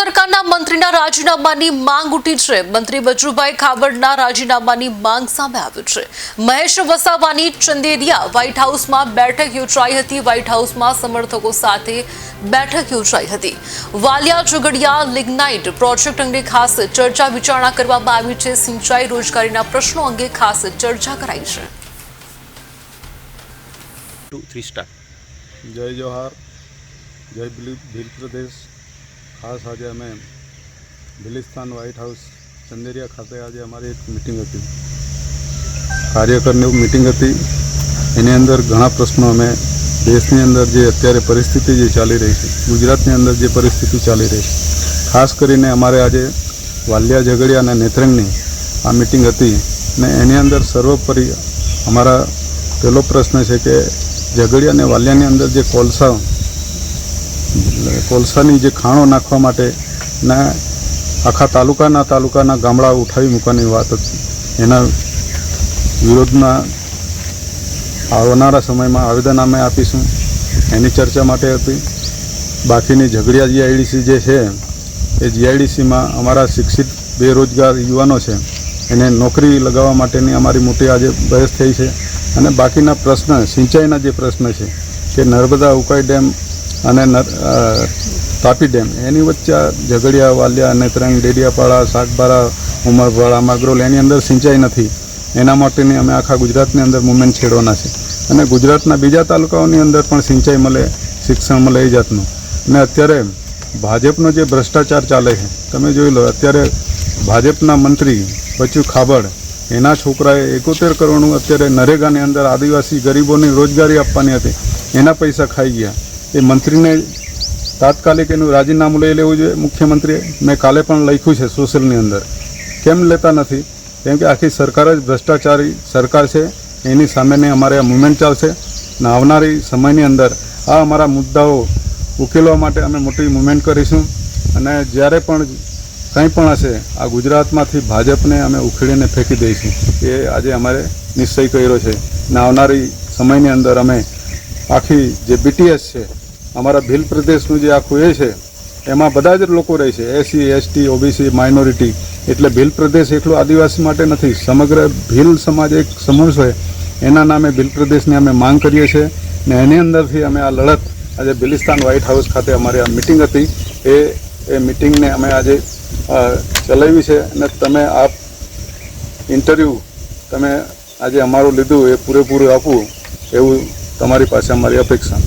સરકારના મંત્રીના રાજીનામાની માંગ ઉઠી છે. મંત્રી બચુભાઈ ખાબડના રાજીનામાની માંગ સામે આવ્યું છે. મહેશ વસાવાની ચંદેરિયા વ્હાઇટ હાઉસમાં બેઠક યોજાઈ હતી. વ્હાઇટ હાઉસમાં સમર્થકો સાથે બેઠક યોજાઈ હતી. વાલિયા ઝઘડિયા લિગ્નાઇટ પ્રોજેક્ટ અંગે ખાસ ચર્ચા વિચારણા કરવામાં આવી છે. સિંચાઈ રોજગારીના પ્રશ્નો અંગે ખાસ ચર્ચા કરાઈ છે. ટુ થ્રી સ્ટાર જય જોહાર. જય ભીલ ભીલ પ્રદેશ. ખાસ આજે અમે બિલિસ્તાન વ્હાઇટ હાઉસ ચંદેરિયા ખાતે આજે અમારી એક મિટિંગ હતી. કાર્યકરની મિટિંગ હતી. એની અંદર ઘણા પ્રશ્નો અમે દેશની અંદર જે અત્યારે પરિસ્થિતિ જે ચાલી રહી છે, ગુજરાતની અંદર જે પરિસ્થિતિ ચાલી રહી છે, ખાસ કરીને અમારે આજે વાલિયા ઝઘડિયા અને નેત્રંગની આ મિટિંગ હતી ને એની અંદર સર્વોપરી અમારા પહેલો પ્રશ્ન છે કે ઝઘડિયા અને વાલિયાની અંદર જે કોલસા કોલસાની જે ખાણો નાખવા માટે ના આખા તાલુકાના તાલુકાના ગામડા ઉઠાવી મૂકવાની વાત હતી. એના વિરોધમાં આવનારા સમયમાં આવેદન અમે આપીશું. એની ચર્ચા માટે હતી. બાકીની ઝઘડિયા જીઆઈડીસી જે છે, એ જીઆઈડીસીમાં અમારા શિક્ષિત બેરોજગાર યુવાનો છે, એને નોકરી લગાવવા માટેની અમારી મોટી આજે બહેસ થઈ છે. અને બાકીના પ્રશ્ન સિંચાઈના જે પ્રશ્ન છે, કે નર્મદા ઉકાઈ ડેમ અને તાપી ડેમ. એની વચ્ચે ઝઘડિયા, વાલિયા નેત્રંગ ડેડિયાપાડા, સાગબારા, ઉમરપાડા, માગરોલ, એની અંદર સિંચાઈ નથી. એના માટેની અમે આખા ગુજરાતની અંદર મુવમેન્ટ છેડવાના છે. અને ગુજરાતના બીજા તાલુકાઓની અંદર પણ સિંચાઈ મળે, શિક્ષણ મળે એ જાતનું. અને અત્યારે ભાજપનો જે ભ્રષ્ટાચાર ચાલે છે, તમે જોઈ લો, અત્યારે ભાજપના મંત્રી બચુ ખાબડ, એના છોકરાએ એકોતેર કરોડનું અત્યારે નરેગાની અંદર આદિવાસી ગરીબોને રોજગારી આપવાની હતી. એના પૈસા ખાઈ ગયા. એ મંત્રીને તાત્કાલિક એનું રાજીનામું લઈ લેવું જોઈએ. મુખ્યમંત્રીએ મેં કાલે પણ લખ્યું છે સોશિયલની અંદર. કેમ લેતા નથી? કેમ કે આખી સરકાર જ ભ્રષ્ટાચારી સરકાર છે. એની સામેની અમારે આ મુવમેન્ટ ચાલશે. અને આવનારી સમયની અંદર આ અમારા મુદ્દાઓ ઉકેલવા માટે અમે મોટી મુવમેન્ટ કરીશું. અને જ્યારે પણ કંઈ પણ હશે, આ ગુજરાતમાંથી ભાજપને અમે ઉખેડીને ફેંકી દઈશું. એ આજે અમારે નિશ્ચય કર્યો છે. અને આવનારી સમયની અંદર અમે આખી જે બીટીએસ છે અમારા ભીલ પ્રદેશનું જે આખું એ છે, એમાં બધા જ લોકો રહે છે એસસી એસટી, ઓબીસી, માઇનોરિટી. એટલે ભીલ પ્રદેશ એટલું આદિવાસી માટે નથી, સમગ્ર ભીલ સમાજ એક સમૂહ છે. એના નામે ભીલ પ્રદેશની અમે માંગ કરીએ છીએ ને એની અંદરથી અમે આ લડત આજે બિલિસ્તાન વ્હાઇટ હાઉસ ખાતે અમારી આ મિટિંગ હતી. એ એ મિટિંગને અમે આજે ચલાવી છે અને તમે આ ઇન્ટરવ્યૂ તમે આજે અમારું લીધું એ પૂરેપૂરું આપવું એવું તમારી પાસે અમારી અપેક્ષા.